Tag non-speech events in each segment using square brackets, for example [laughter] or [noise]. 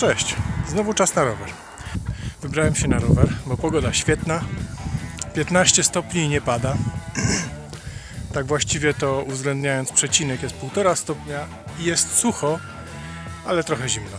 cześć. Znowu czas na rower. Wybrałem się na rower, bo pogoda świetna. 15 stopni i nie pada. [clears throat] Tak właściwie to uwzględniając przecinek jest 1,5 stopnia i jest sucho, ale trochę zimno.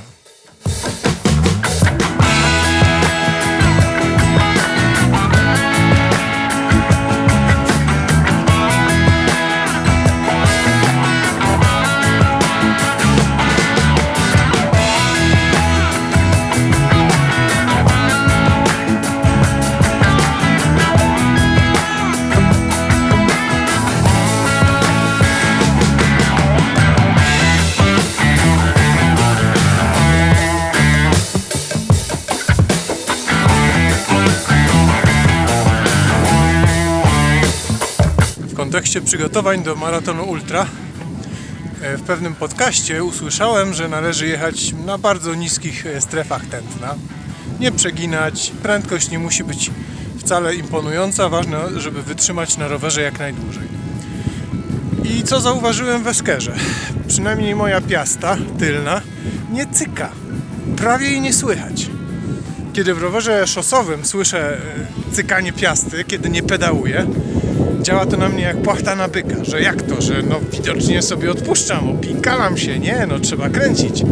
Kontekście przygotowań do maratonu ultra e, w pewnym podcaście usłyszałem, że należy jechać na bardzo niskich e, strefach tętna. Nie przeginać, prędkość nie musi być wcale imponująca, ważne, żeby wytrzymać na rowerze jak najdłużej. I co zauważyłem w Eskerze? Przynajmniej moja piasta tylna nie cyka. Prawie jej nie słychać. Kiedy w rowerze szosowym słyszę e, cykanie piasty, kiedy nie pedałuję, działa to na mnie jak płachta na byka, że jak to, że no widocznie sobie odpuszczam, opinkalam się, nie, no trzeba kręcić.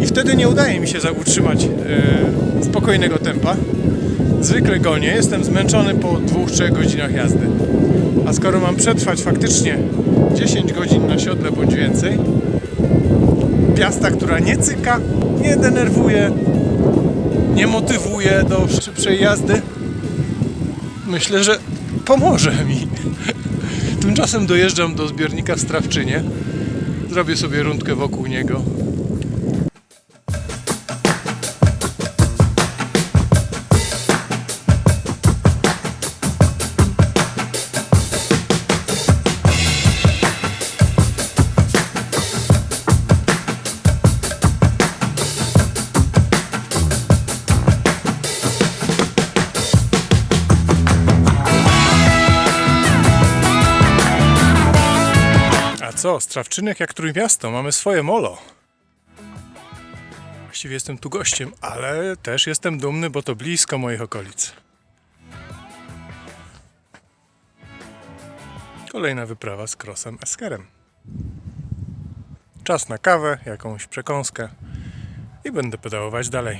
I wtedy nie udaje mi się utrzymać e, spokojnego tempa. Zwykle gonię, jestem zmęczony po 2-3 godzinach jazdy. A skoro mam przetrwać faktycznie 10 godzin na siodle bądź więcej, piasta, która nie cyka, nie denerwuje, nie motywuje do szybszej jazdy, myślę, że pomoże mi. Tymczasem dojeżdżam do zbiornika w Strawczynie. Zrobię sobie rundkę wokół niego. Co, Strawczynek jak Trójmiasto, mamy swoje molo. Właściwie jestem tu gościem, ale też jestem dumny, bo to blisko moich okolic. Kolejna wyprawa z Krosem Eskerem. Czas na kawę, jakąś przekąskę i będę pedałować dalej.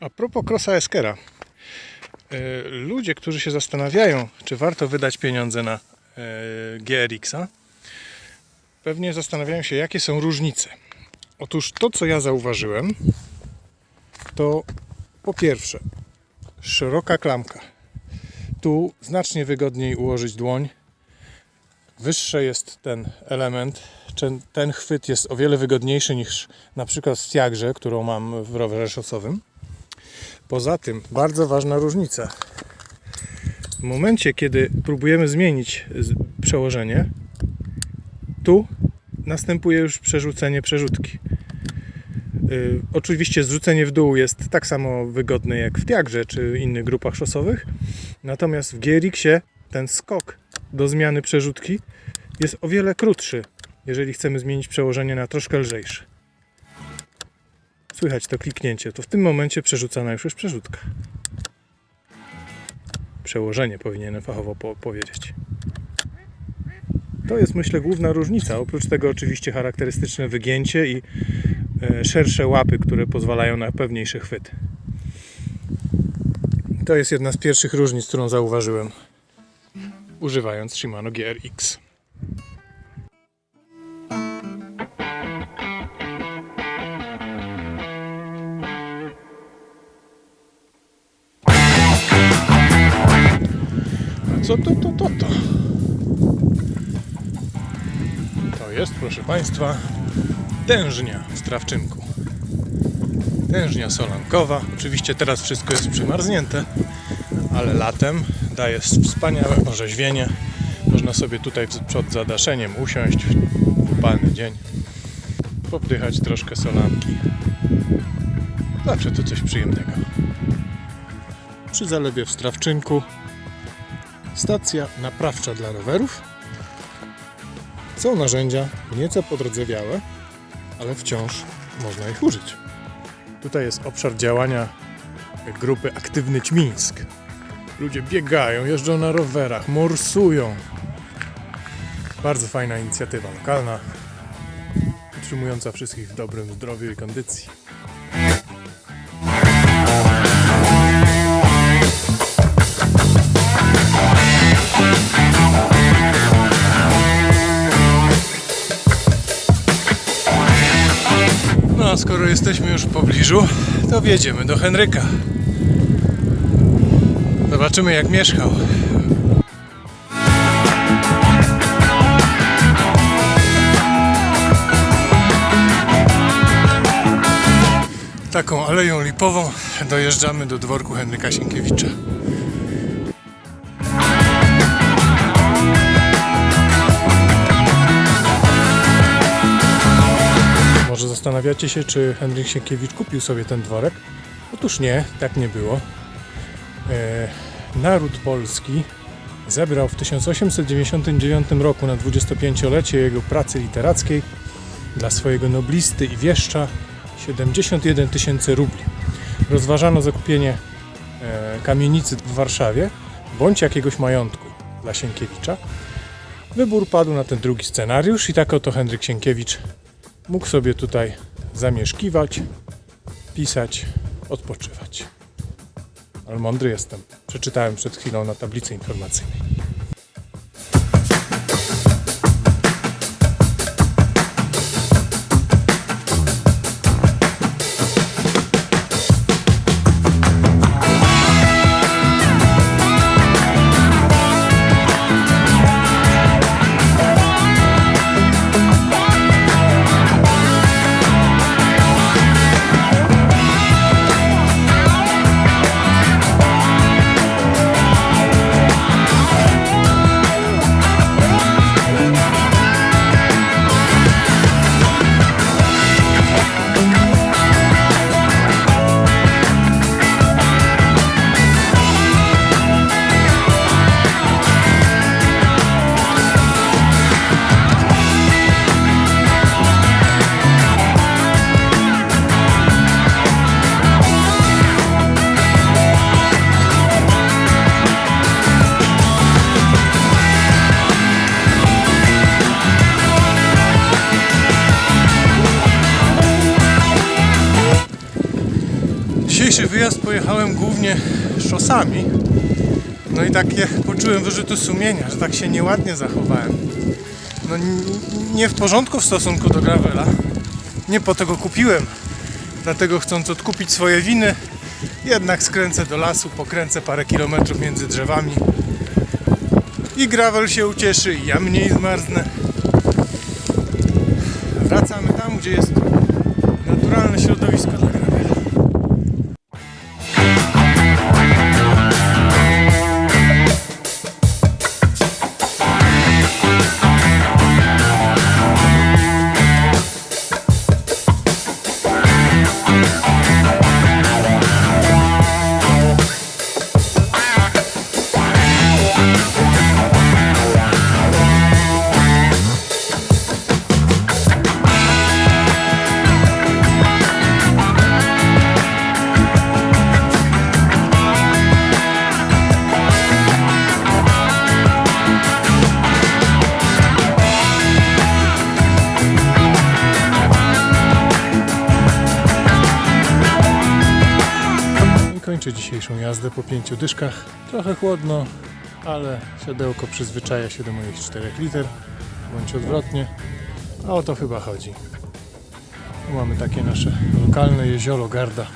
A propos Krosa Eskera. E, Ludzie, którzy się zastanawiają, czy warto wydać pieniądze na GRX-a, pewnie zastanawiają się, jakie są różnice. Otóż to, co ja zauważyłem, to po pierwsze, szeroka klamka. Tu znacznie wygodniej ułożyć dłoń. Wyższy jest ten element. Ten, ten chwyt jest o wiele wygodniejszy niż na przykład w Tiagrze, którą mam w rowerze szosowym. Poza tym, bardzo ważna różnica. W momencie, kiedy próbujemy zmienić przełożenie, tu następuje już przerzucenie przerzutki. Yy, oczywiście zrzucenie w dół jest tak samo wygodne jak w Tiagrze czy innych grupach szosowych, natomiast w GRX-ie ten skok do zmiany przerzutki jest o wiele krótszy, jeżeli chcemy zmienić przełożenie na troszkę lżejsze. Słychać to kliknięcie, to w tym momencie przerzucana już jest przerzutka. Przełożenie powinienem fachowo po powiedzieć. To jest myślę główna różnica. Oprócz tego oczywiście charakterystyczne wygięcie i e, szersze łapy, które pozwalają na pewniejszy chwyt. To jest jedna z pierwszych różnic, którą zauważyłem używając Shimano GRX. Co to, to, to, to? To jest, proszę Państwa, tężnia w Strawczynku. Tężnia solankowa. Oczywiście teraz wszystko jest przymarznięte, ale latem daje wspaniałe orzeźwienie. Można sobie tutaj przed zadaszeniem usiąść w upalny dzień, popdychać troszkę solanki. Zawsze to coś przyjemnego. Przy zalewie w Strawczynku stacja naprawcza dla rowerów. Są narzędzia nieco podrodzewiałe, ale wciąż można ich użyć. Tutaj jest obszar działania grupy Aktywny Ćmińsk. Ludzie biegają, jeżdżą na rowerach, morsują. Bardzo fajna inicjatywa lokalna, utrzymująca wszystkich w dobrym zdrowiu i kondycji. Skoro jesteśmy już w pobliżu, to wjedziemy do Henryka. Zobaczymy jak mieszkał. Taką aleją lipową dojeżdżamy do dworku Henryka Sienkiewicza. Zastanawiacie się, czy Henryk Sienkiewicz kupił sobie ten dworek? Otóż nie, tak nie było. E, naród polski zebrał w 1899 roku na 25-lecie jego pracy literackiej dla swojego noblisty i wieszcza 71 tysięcy rubli. Rozważano zakupienie e, kamienicy w Warszawie bądź jakiegoś majątku dla Sienkiewicza. Wybór padł na ten drugi scenariusz i tak oto Henryk Sienkiewicz mógł sobie tutaj zamieszkiwać, pisać, odpoczywać. Ale mądry jestem. Przeczytałem przed chwilą na tablicy informacyjnej. Wyjazd pojechałem głównie szosami. No i takie poczułem wyrzutu sumienia, że tak się nieładnie zachowałem. No nie w porządku w stosunku do gravela. Nie po tego kupiłem. Dlatego chcąc odkupić swoje winy, jednak skręcę do lasu, pokręcę parę kilometrów między drzewami. I gravel się ucieszy, i ja mniej zmarznę. Wracamy tam, gdzie jest naturalne środowisko kończę dzisiejszą jazdę po pięciu dyszkach. Trochę chłodno, ale siodełko przyzwyczaja się do moich 4 liter, bądź odwrotnie. A o to chyba chodzi. Tu mamy takie nasze lokalne jezioro Garda.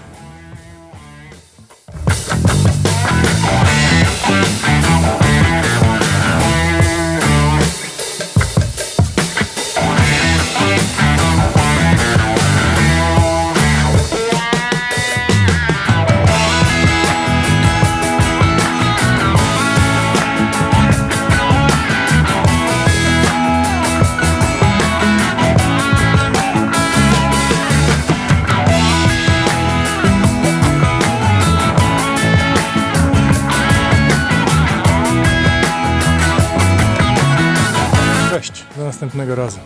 Następnego razu.